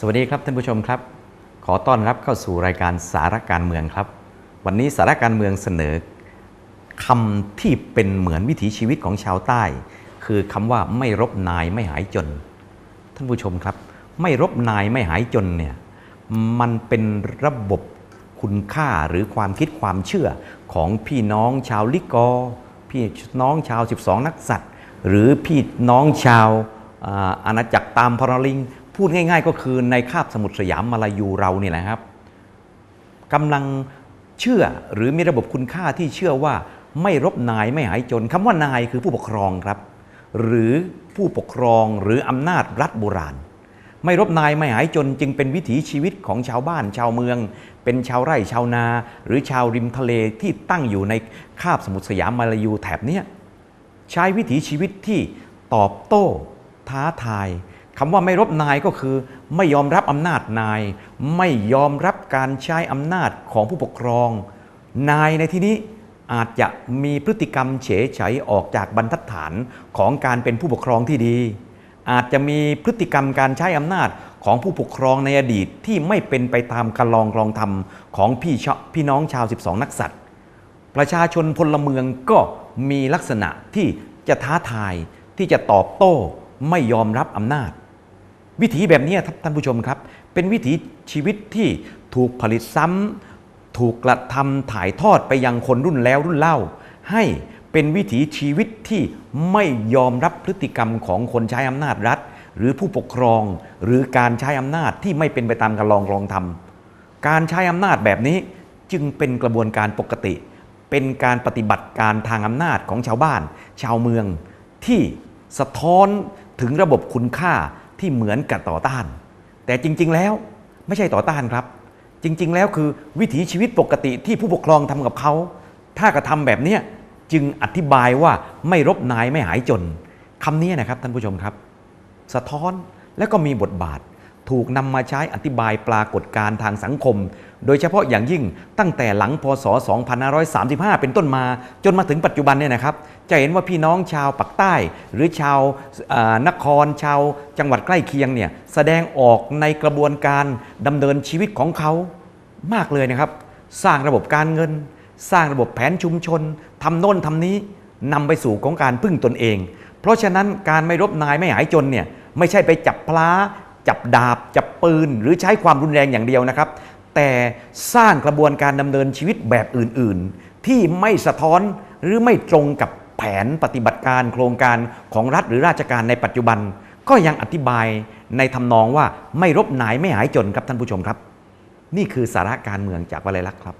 สวัสดีครับท่านผู้ชมครับ ขอต้อนรับเข้าสู่รายการสาระการเมืองครับ วันนี้สาระการเมืองเสนอคำที่เป็นเหมือนวิถีชีวิตของชาวใต้ คือคำว่าไม่รบนายไม่หายจน ท่านผู้ชมครับ ไม่รบนายไม่หายจนเนี่ยมันเป็นระบบคุณค่าหรือความคิดความเชื่อของพี่น้องชาวลิกอ พี่น้องชาว 12 นักสัตว์ หรือพี่น้องชาวอาอาณาจักรตามพรลิง พูดง่าย ๆ ก็คือในคาบสมุทรสยามมาลายูเราเนี่ยนะครับกำลังเชื่อหรือมีระบบคุณค่าที่เชื่อว่าไม่รบนายไม่หายจนคำว่านายคือผู้ปกครองครับ หรือผู้ปกครองหรืออำนาจรัฐโบราณ ไม่รบนายไม่หายจนจึงเป็นวิถีชีวิตของชาวบ้านชาวเมือง เป็นชาวไร่ชาวนา หรือชาวริมทะเลที่ตั้งอยู่ในคาบสมุทรสยามมาลายูแถบเนี้ยใช้วิถีชีวิตที่ตอบโต้ ท้าทาย คำว่าไม่รบนายก็คือ ไม่ยอมรับอำนาจนาย ไม่ยอมรับการใช้อำนาจของผู้ปกครอง นายในที่นี้อาจจะมีพฤติกรรมเฉยเฉยออกจากบรรทัดฐานของการเป็นผู้ปกครองที่ดี อาจจะมีพฤติกรรมการใช้อำนาจของผู้ปกครองในอดีตที่ไม่เป็นไปตามคันลองกรองธรรมของพี่ชพี่น้องชาว 12 นักสัตว์ ประชาชนพลเมืองก็มีลักษณะที่จะท้าทายที่จะตอบโต้ไม่ยอมรับอำนาจ วิถีแบบนี้ครับท่านผู้ชมครับ เป็นวิถีชีวิตที่ถูกผลิตซ้ำถูกกระทำถ่ายทอดไปยังคนรุ่นแล้วรุ่นเล่า ให้เป็นวิถีชีวิตที่ไม่ยอมรับพฤติกรรมของคนใช้อำนาจรัฐ หรือผู้ปกครองหรือการใช้อำนาจที่ไม่เป็นไปตามการลองรองธรรมการใช้อำนาจแบบนี้จึงเป็นกระบวนการปกติ เป็นการปฏิบัติการทางอำนาจของชาวบ้าน ชาวเมืองที่สะท้อนถึงระบบคุณค่า ที่เหมือนกับต่อต้าน แต่จริง ๆ แล้วไม่ใช่ต่อต้านครับ จริง ๆ แล้วคือวิถีชีวิตปกติที่ผู้ปกครองทำกับเขา ถ้ากระทำแบบเนี้ยจึงอธิบายว่าไม่รบนายไม่หายจนคำนี้นะครับท่านผู้ชมครับ สะท้อนและก็มีบทบาท ถูกนำมาใช้อธิบายปรากฏการณ์ทางสังคม โดยเฉพาะอย่างยิ่งตั้งแต่หลังพศ 2535 เป็นต้นมา จนมาถึงปัจจุบันเนี่ยนะครับ จะเห็นว่าพี่น้องชาวปักใต้ หรือชาวนคร ชาวจังหวัดใกล้เคียงเนี่ยแสดงออกในกระบวนการดำเนินชีวิตของเขามากเลยนะครับ สร้างระบบการเงิน สร้างระบบแผนชุมชนทำโน่นทำนี้นำไปสู่ของการพึ่งตนเอง เพราะฉะนั้นการไม่รบนายไม่หายจนเนี่ยไม่ใช่ไปจับพลา จับดาบ จับปืน หรือใช้ความรุนแรงอย่างเดียวนะครับ แต่สร้างกระบวนการดำเนินชีวิตแบบอื่น ๆ ที่ไม่สะท้อนหรือไม่ตรงกับแผนปฏิบัติการโครงการของรัฐหรือราชการในปัจจุบัน ก็ยังอธิบายในทำนองว่าไม่รบนายไม่หายจนครับท่านผู้ชมครับ นี่คือสาระการเมืองจากวลัยลักษณ์ครับ